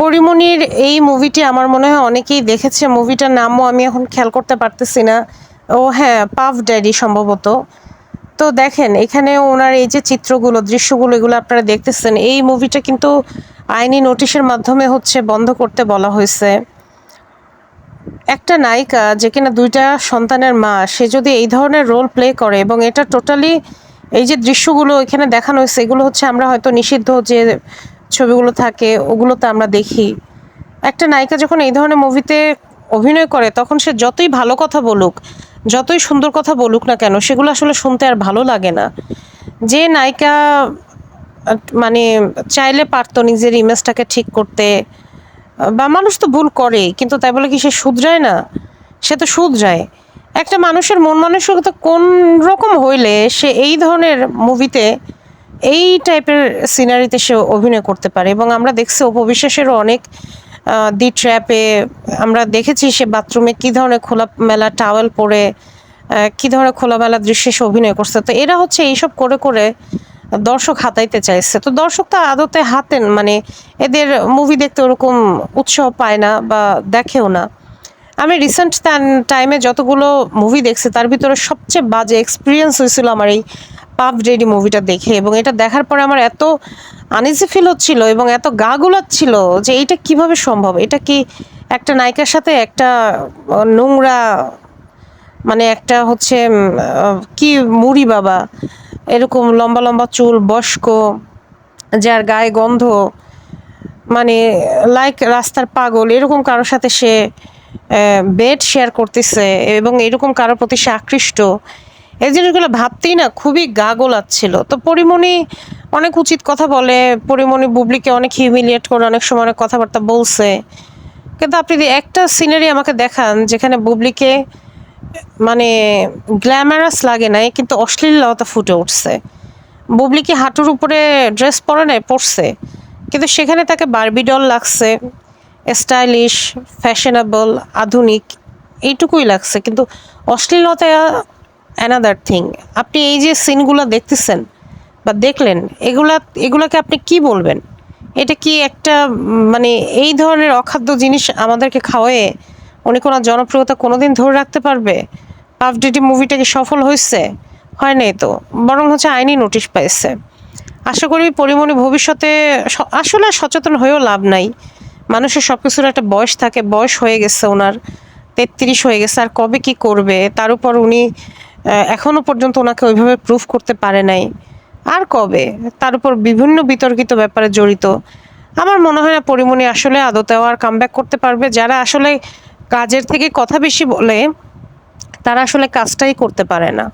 পরিমণির এই মুভিটি আমার মনে হয় অনেকেই দেখেছে। মুভিটার নামও আমি এখন খেয়াল করতে পারতেছি না। ও হ্যাঁ পাফ ড্যাডি সম্ভবত। তো দেখেন, এখানে ওনার এই যে চিত্রগুলো, দৃশ্যগুলো, এগুলো আপনারা দেখতেছেন। এই মুভিটা কিন্তু আইনি নোটিশের মাধ্যমে হচ্ছে বন্ধ করতে বলা হয়েছে। একটা নায়িকা যে কিনা দুইটা সন্তানের মা, সে যদি এই ধরনের রোল প্লে করে এবং এটা টোটালি এই যে দৃশ্যগুলো এখানে দেখানো হয়েছে, এগুলো হচ্ছে আমরা হয়তো নিষিদ্ধ যে ছবিগুলো থাকে ওগুলোতে আমরা দেখি। একটা নায়িকা যখন এই ধরনের মুভিতে অভিনয় করে, তখন সে যতই ভালো কথা বলুক, যতই সুন্দর কথা বলুক না কেন, সেগুলো আসলে শুনতে আর ভালো লাগে না। যে নায়িকা মানে চাইলে পারতো নিজের ইমেজটাকে ঠিক করতে, বা মানুষ তো ভুল করে কিন্তু তাই বলে কি সে শুধরায় না? সে তো শুধরায়। একটা মানুষের মন মানসিকতা কোন রকম হইলে সে এই ধরনের মুভিতে এই টাইপের সিনারিতে সে অভিনয় করতে পারে এবং আমরা দেখছি অপবিশ্বাসেরও অনেক দি ট্র্যাপে আমরা দেখেছি সে বাথরুমে কি ধরনের খোলা মেলা টাওয়েল পরে কি ধরনের খোলামেলা দৃশ্যে সে অভিনয় করছে। তো এরা হচ্ছে এইসব করে করে দর্শক হাতাইতে চাইছে। তো দর্শক তো আদতে হাতেন মানে এদের মুভি দেখতে ওরকম উৎসাহ পায় না বা দেখেও না। আমি রিসেন্ট টাইমে যতগুলো মুভি দেখছি, তার ভিতরে সবচেয়ে বাজে এক্সপিরিয়েন্স হয়েছিল আমার এই পাপ ডেডি মুভিটা দেখে এবং এটা দেখার পরে আমার এত আনইজি ফিল হচ্ছিল এবং এত গা গুলাচ্ছিল যে এইটা কীভাবে সম্ভব? এটা কি একটা নায়িকার সাথে একটা নোংরা মানে একটা হচ্ছে কি মুড়ি বাবা, এরকম লম্বা লম্বা চুল, বয়স্ক, যার গায়ে গন্ধ মানে লাইক রাস্তার পাগল, এরকম কারোর সাথে সে বেড শেয়ার করতেছে এবং এরকম কারোর প্রতি সে আকৃষ্ট এই জিনিসগুলো ভাবতেই না খুবই গা গোলাচ্ছিল। তো পরিমণি অনেক উচিত কথা বলে, পরিমণি বুবলিকে অনেক হিউমিলিয়েট করে, অনেক সময় অনেক কথাবার্তা বলছে। কিন্তু আপনি যদি একটা সিনারি আমাকে দেখান যেখানে বুবলিকে মানে গ্ল্যামারাস লাগে নাই, কিন্তু অশ্লীলতা ফুটে উঠছে। বুবলি কি হাঁটুর উপরে ড্রেস পরে নাই, পরছে। কিন্তু সেখানে তাকে বারবি ডল লাগছে স্টাইলিশ ফ্যাশনেবল আধুনিক, এইটুকুই লাগছে। কিন্তু অশ্লীলতা অ্যানাদার থিং আপনি এই যে সিনগুলো দেখতেছেন বা দেখলেন, এগুলা, এগুলাকে আপনি কি বলবেন? এটা কি একটা মানে এই ধরনের অখাদ্য জিনিস আমাদেরকে খাওয়ায়ে উনি কোনো জনপ্রিয়তা কোনোদিন ধরে রাখতে পারবে? পাফ ডিটি মুভিটা কি সফল হয়েছে? হয় নাই তো? বরং হচ্ছে আইনি নোটিশ পাইছে। আশা করি পরিমণি ভবিষ্যতে আসলে সচেতন হয়েও লাভ নাই। মানুষের সব কিছুর একটা বয়স থাকে, বয়স হয়ে গেছে ওনার, তেত্রিশ হয়ে গেছে, আর কবে কি করবে? তার উপর উনি আহ, এখনও পর্যন্ত ওনাকে ওইভাবে প্রুফ করতে পারে নাই। আর কবে? তার উপর বিভিন্ন বিতর্কিত ব্যাপারে জড়িত। আমার মনে হয় না পরিমণি আসলে আদতেও আর কামব্যাক করতে পারবে। যারা আসলে কাজের থেকে কথা বেশি বলে তারা আসলে কাজটাই করতে পারে না।